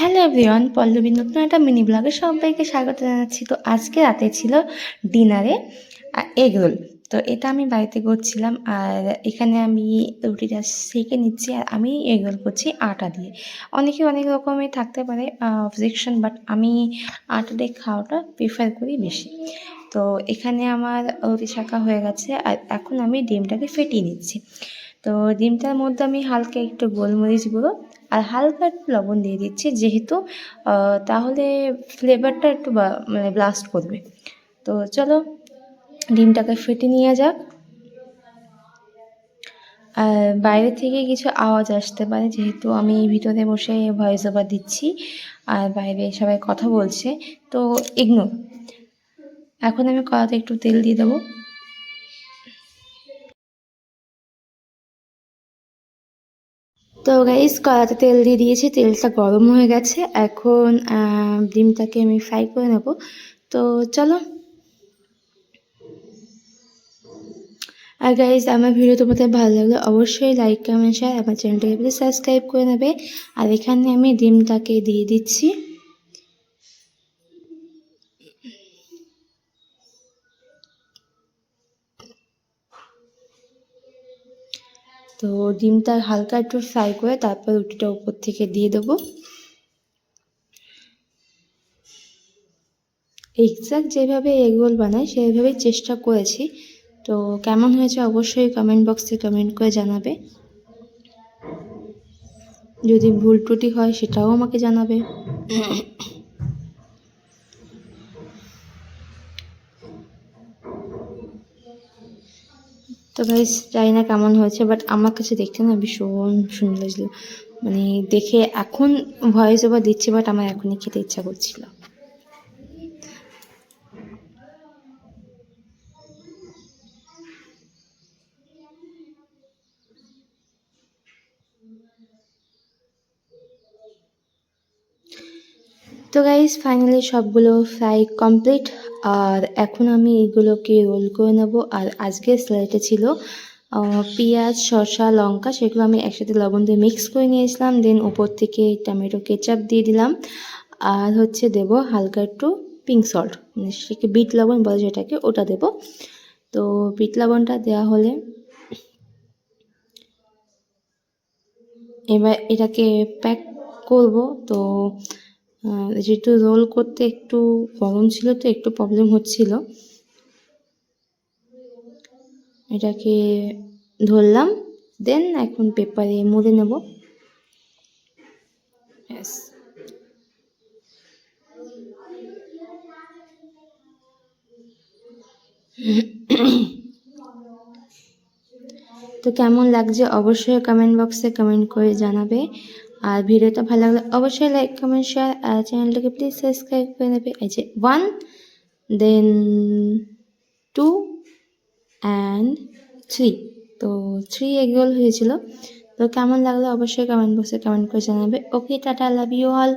Hello everyone, Pallavi নতুন একটা mini ব্লগে সবাইকে স্বাগত জানাচ্ছি। তো আজকে রাতে ছিল ডিনারে এগ রোল। তো এটা আমি বাড়িতে করছিলাম আর এখানে আমি রুটিটা সেঁকে নিচ্ছি আর আমি এগ রোল করছি আটা দিয়ে। অনেকে অনেক রকমের থাকতে পারে অবজেকশন বাট আমি আটা দিয়ে খাওয়াটা প্রিফার করি বেশি। তো এখানে আমার রুটি শাঁকা হয়ে গেছে আর এখন আমি ডিমটাকে ফেটিয়ে নিচ্ছি। তো ডিমটার মধ্যে আমি হালকা একটু গোলমরিচ গুঁড়ো আর হালকা একটু লবণ দিয়ে দিচ্ছি, যেহেতু তাহলে ফ্লেভারটা একটু মানে ব্লাস্ট করবে। তো চলো, ডিমটাকে ফেটে নিয়ে যাক। আর বাইরে থেকে কিছু আওয়াজ আসতে পারে, যেহেতু আমি ভিতরে বসে ভয়েস ওভার দিচ্ছি আর বাইরে সবাই কথা বলছে, তো ইগনোর এখন আমি কড়াতে একটু তেল দিয়ে দেবো। তো গাইস কড়াতে তেল দিয়ে দিয়েছি, তেলটা গরম হয়ে গেছে। এখন ডিমটাকে আমি ফ্রাই করে নেব। তো চলো। আর গাইজ আমার ভিডিও তোমাদের ভালো লাগলে অবশ্যই লাইক কমেন্ট শেয়ার আমার চ্যানেলটাকে সাবস্ক্রাইব করে নেবে। আর এখানে আমি ডিমটাকে দিয়ে দিচ্ছি। তো ডিমটা হালকা একটু ফ্রাই করে তারপর রুটিটা উপর থেকে দিয়ে দেবো। এক্সাক্ট যেভাবে এগরোল বানাই সেইভাবেই চেষ্টা করেছি। তো কেমন হয়েছে অবশ্যই কমেন্ট বক্সে কমেন্ট করে জানাবে। যদি ভুল ত্রুটি হয় সেটাও আমাকে জানাবে। তো গাইজ জানি না কেমন হয়েছে বাট আমার কাছে দেখতে না ভীষণ সুন্দর লাগছিল। মানে দেখে এখন ভয়েস ওভার দিচ্ছি বাট আমার এখনই খেতে ইচ্ছা করছিল। তো গাইজ ফাইনালি সবগুলো ফ্রাই কমপ্লিট আর এখন আমি এগুলোকে রোল করে নেব। আর আজকে স্যালাডে ছিল পেঁয়াজ, শসা, লঙ্কা, সেগুলো আমি একসাথে লবণ দিয়ে মিক্স করে নিয়েছিলাম। দেন উপর থেকে টমেটো কেচাপ দিয়ে দিলাম। আর হচ্ছে দেব হালকা একটু পিঙ্ক সল্ট মানে সেটাকে বিট লবণ বলে যেটাকে, ওটা দেব। তো বিট লবণটা দেওয়া হলে এবার এটাকে প্যাক করব। তো যেহেতু রোল করতে একটু গরম ছিল তো, একটু প্রবলেম হচ্ছিল। এটাকে ধরলাম দেন এখন পেপারে মুড়ে নেব। ব্যাস তো কেমন লাগছে? অবশ্যই কমেন্ট বক্সে কমেন্ট করে জানাবে। আর ভিডিওটা ভালো লাগলে অবশ্যই লাইক কমেন্ট শেয়ার আর চ্যানেলটাকে প্লিজ সাবস্ক্রাইব করে নেবে। এই যে one then two and three তো থ্রি এগরোল হয়েছিল। তো কেমন লাগল অবশ্যই কমেন্ট বক্সে কমেন্ট করে জানাবে। Okay tata love you all